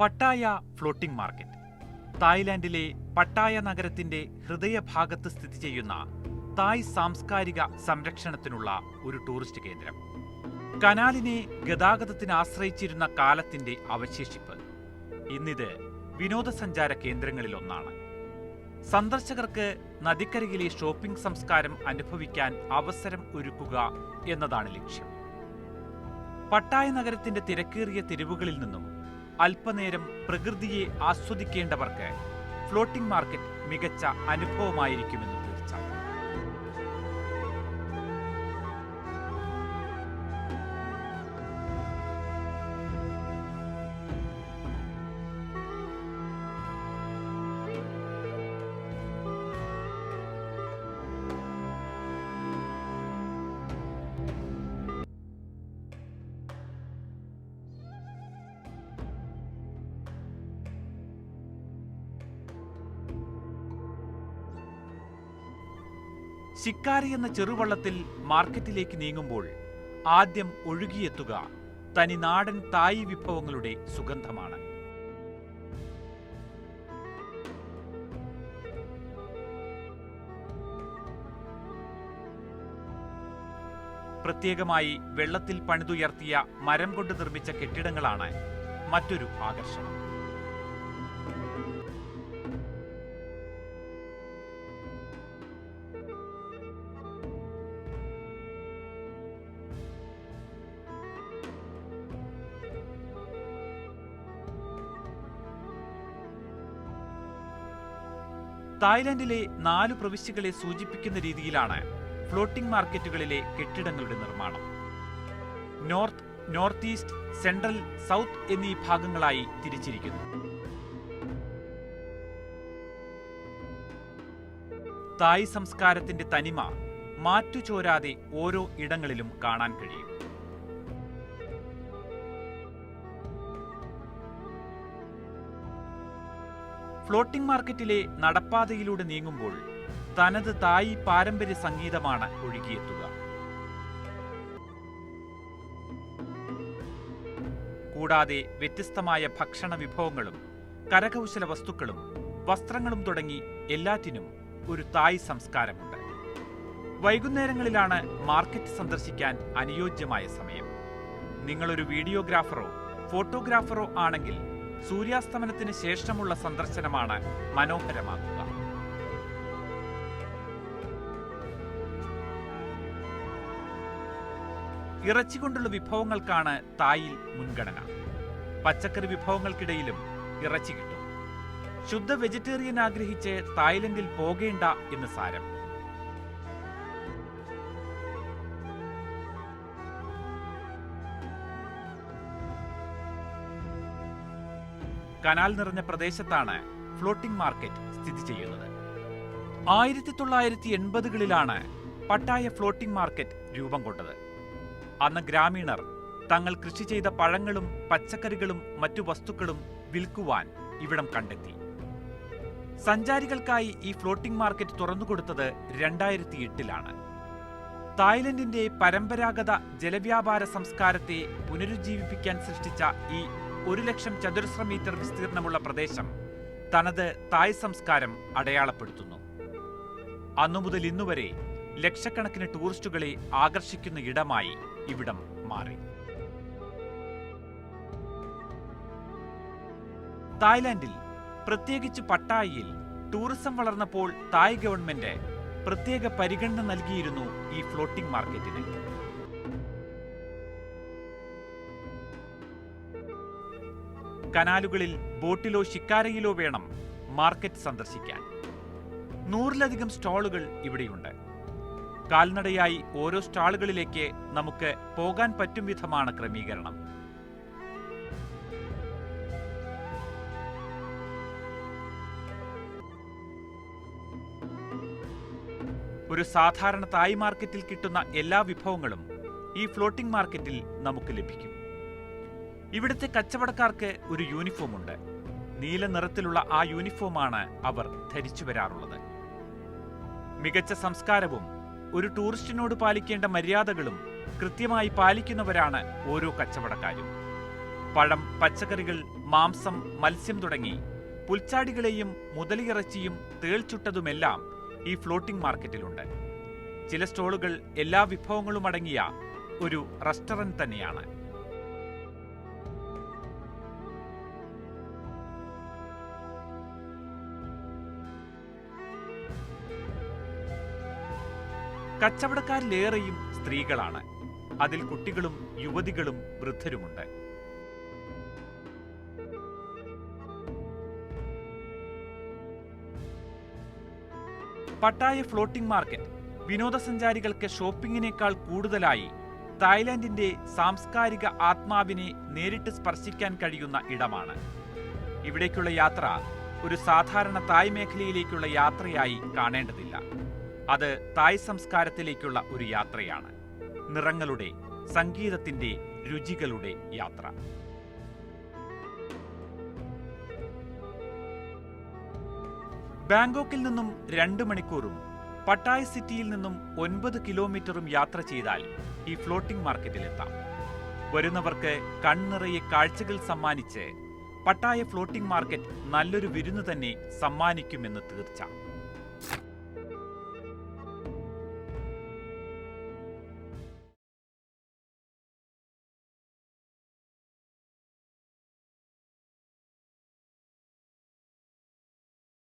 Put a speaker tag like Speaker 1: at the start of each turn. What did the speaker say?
Speaker 1: Pattaya floating market. തായ്ലാന്റിലെ Pattaya നഗരത്തിന്റെ ഹൃദയഭാഗത്ത് സ്ഥിതി ചെയ്യുന്ന തായ് സാംസ്കാരിക സംരക്ഷണത്തിനുള്ള ഒരു ടൂറിസ്റ്റ് കേന്ദ്രം. കനാലിനെ ഗതാഗതത്തിന് ആശ്രയിച്ചിരുന്ന കാലത്തിന്റെ അവശേഷിപ്പ്. ഇന്നിത് വിനോദസഞ്ചാര കേന്ദ്രങ്ങളിലൊന്നാണ്. സന്ദർശകർക്ക് നദിക്കരയിലെ ഷോപ്പിംഗ് സംസ്കാരം അനുഭവിക്കാൻ അവസരം ഒരുക്കുക എന്നതാണ് ലക്ഷ്യം. പട്ടായ നഗരത്തിന്റെ തിരക്കേറിയ തെരുവുകളിൽ നിന്നും അല്പനേരം പ്രകൃതിയെ ആസ്വദിക്കേണ്ടവർക്ക് ഫ്ലോട്ടിംഗ് മാർക്കറ്റ് മികച്ച അനുഭവമായിരിക്കുമെന്ന് ശിക്കാരി എന്ന ചെറുവള്ളത്തിൽ മാർക്കറ്റിലേക്ക് നീങ്ങുമ്പോൾ ആദ്യം ഒഴുകിയെത്തുക തനി നാടൻ തായി വിഭവങ്ങളുടെ സുഗന്ധമാണ്. പ്രത്യേകമായി വെള്ളത്തിൽ പണിതുയർത്തിയ മരം കൊണ്ട് നിർമ്മിച്ച കെട്ടിടങ്ങളാണ് മറ്റൊരു ആകർഷണം. തായ്ലൻഡിലെ നാല് പ്രവിശ്യകളെ സൂചിപ്പിക്കുന്ന രീതിയിലാണ് ഫ്ലോട്ടിംഗ് മാർക്കറ്റുകളിലെ കെട്ടിടങ്ങളുടെ നിർമ്മാണം. North north east central south എന്നീ ഭാഗങ്ങളായി തിരിച്ചിരിക്കുന്നു. തായ് സംസ്കാരത്തിന്റെ തനിമ മാറ്റുചോരാതെ ഓരോ ഇടങ്ങളിലും കാണാൻ കഴിയും. ഫ്ലോട്ടിംഗ് മാർക്കറ്റിലെ നടപ്പാതയിലൂടെ നീങ്ങുമ്പോൾ തനത് തായി പാരമ്പര്യ സംഗീതമാണ് ഒഴുകിയെത്തുക. കൂടാതെ വ്യത്യസ്തമായ ഭക്ഷണ വിഭവങ്ങളും കരകൗശല വസ്തുക്കളും വസ്ത്രങ്ങളും തുടങ്ങി എല്ലാറ്റിനും ഒരു തായ് സംസ്കാരമുണ്ട്. വൈകുന്നേരങ്ങളിലാണ് മാർക്കറ്റ് സന്ദർശിക്കാൻ അനുയോജ്യമായ സമയം. നിങ്ങളൊരു വീഡിയോഗ്രാഫറോ ഫോട്ടോഗ്രാഫറോ ആണെങ്കിൽ സൂര്യാസ്തമനത്തിന് ശേഷമുള്ള സന്ദർശനമാണ് മനോഹരമാക്കുക. ഇറച്ചി കൊണ്ടുള്ള വിഭവങ്ങൾക്കാണ് തായിൽ മുൻഗണന. പച്ചക്കറി വിഭവങ്ങൾക്കിടയിലും ഇറച്ചി കിട്ടും. ശുദ്ധ വെജിറ്റേറിയൻ ആഗ്രഹിച്ച് തായ്ലൻഡിൽ പോകേണ്ട എന്ന് സാരം. കനാൽ നിറഞ്ഞ പ്രദേശത്താണ് ഫ്ലോട്ടിംഗ് മാർക്കറ്റ് സ്ഥിതി ചെയ്യുന്നത്. ആയിരത്തി തൊള്ളായിരത്തി എൺപതുകളിലാണ് പട്ടായ ഫ്ലോട്ടിംഗ് മാർക്കറ്റ് രൂപം കൊണ്ടത്. അന്ന് ഗ്രാമീണർ തങ്ങൾ കൃഷി ചെയ്ത പഴങ്ങളും പച്ചക്കറികളും മറ്റു വസ്തുക്കളും വിൽക്കുവാൻ ഇവിടം കണ്ടെത്തി. സഞ്ചാരികൾക്കായി ഈ ഫ്ലോട്ടിംഗ് മാർക്കറ്റ് തുറന്നുകൊടുത്തത് രണ്ടായിരത്തി എട്ടിലാണ് തായ്ലൻഡിന്റെ പരമ്പരാഗത ജലവ്യാപാര സംസ്കാരത്തെ പുനരുജ്ജീവിപ്പിക്കാൻ സൃഷ്ടിച്ച ഈ ഒരു ലക്ഷം ചതുരശ്ര മീറ്റർ വിസ്തീർണമുള്ള പ്രദേശം തനത് തായ് സംസ്കാരം അടയാളപ്പെടുത്തുന്നു. അന്നു മുതൽ ഇന്നുവരെ ലക്ഷക്കണക്കിന് ടൂറിസ്റ്റുകളെ ആകർഷിക്കുന്ന ഇടമായി ഇവിടം മാറി. തായ്ലാന്റിൽ പ്രത്യേകിച്ച് പട്ടായിയിൽ ടൂറിസം വളർന്നപ്പോൾ തായ് ഗവൺമെന്റ് പ്രത്യേക പരിഗണന നൽകിയിരുന്നു ഈ ഫ്ലോട്ടിംഗ് മാർക്കറ്റിന്. കനാലുകളിൽ ബോട്ടിലോ ശിക്കാരയിലോ വേണം മാർക്കറ്റ് സന്ദർശിക്കാൻ. നൂറിലധികം സ്റ്റാളുകൾ ഇവിടെയുണ്ട്. കാൽനടയായി ഓരോ സ്റ്റാളുകളിലേക്ക് നമുക്ക് പോകാൻ പറ്റും വിധമാണ് ക്രമീകരണം. ഒരു സാധാരണ തായ് മാർക്കറ്റിൽ കിട്ടുന്ന എല്ലാ വിഭവങ്ങളും ഈ ഫ്ലോട്ടിംഗ് മാർക്കറ്റിൽ നമുക്ക് ലഭിക്കും. ഇവിടുത്തെ കച്ചവടക്കാർക്ക് ഒരു യൂണിഫോം ഉണ്ട് നീല നിറത്തിലുള്ള ആ യൂണിഫോമാണ് അവർ ധരിച്ചു വരാറുള്ളത്. മികച്ച സംസ്കാരവും ഒരു ടൂറിസ്റ്റിനോട് പാലിക്കേണ്ട മര്യാദകളും കൃത്യമായി പാലിക്കുന്നവരാണ് ഓരോ കച്ചവടക്കാരും. പഴം പച്ചക്കറികൾ മാംസം മത്സ്യം തുടങ്ങി പുൽച്ചാടികളെയും മുതലിയിറച്ചിയും തേൾച്ചുട്ടതുമെല്ലാം ഈ ഫ്ലോട്ടിംഗ് മാർക്കറ്റിലുണ്ട്. ചില സ്റ്റോളുകൾ എല്ലാ വിഭവങ്ങളും അടങ്ങിയ ഒരു റെസ്റ്റോറന്റ് തന്നെയാണ്. കച്ചവടക്കാരിലേറെയും സ്ത്രീകളാണ്. അതിൽ കുട്ടികളും യുവതികളും വൃദ്ധരുമുണ്ട്. പട്ടായ ഫ്ലോട്ടിംഗ് മാർക്കറ്റ് വിനോദസഞ്ചാരികൾക്ക് ഷോപ്പിംഗിനേക്കാൾ കൂടുതലായി തായ്ലാന്റിന്റെ സാംസ്കാരിക ആത്മാവിനെ നേരിട്ട് സ്പർശിക്കാൻ കഴിയുന്ന ഇടമാണ്. ഇവിടേക്കുള്ള യാത്ര ഒരു സാധാരണ തായ് മേഖലയിലേക്കുള്ള യാത്രയായി കാണേണ്ടതില്ല. അത് തായ് സംസ്കാരത്തിലേക്കുള്ള ഒരു യാത്രയാണ്. നിറങ്ങളുടെ സംഗീതത്തിന്റെ രുചികളുടെ യാത്ര. ബാങ്കോക്കിൽ നിന്നും രണ്ട് മണിക്കൂറും പട്ടായ സിറ്റിയിൽ നിന്നും ഒൻപത് കിലോമീറ്ററും യാത്ര ചെയ്താൽ ഈ ഫ്ലോട്ടിംഗ് മാർക്കറ്റിലെത്താം. വരുന്നവർക്ക് കൺനിറയെ കാഴ്ചകൾ സമ്മാനിച്ച് പട്ടായ ഫ്ലോട്ടിംഗ് മാർക്കറ്റ് നല്ലൊരു വിരുന്ന് തന്നെ സമ്മാനിക്കുമെന്ന് തീർച്ച.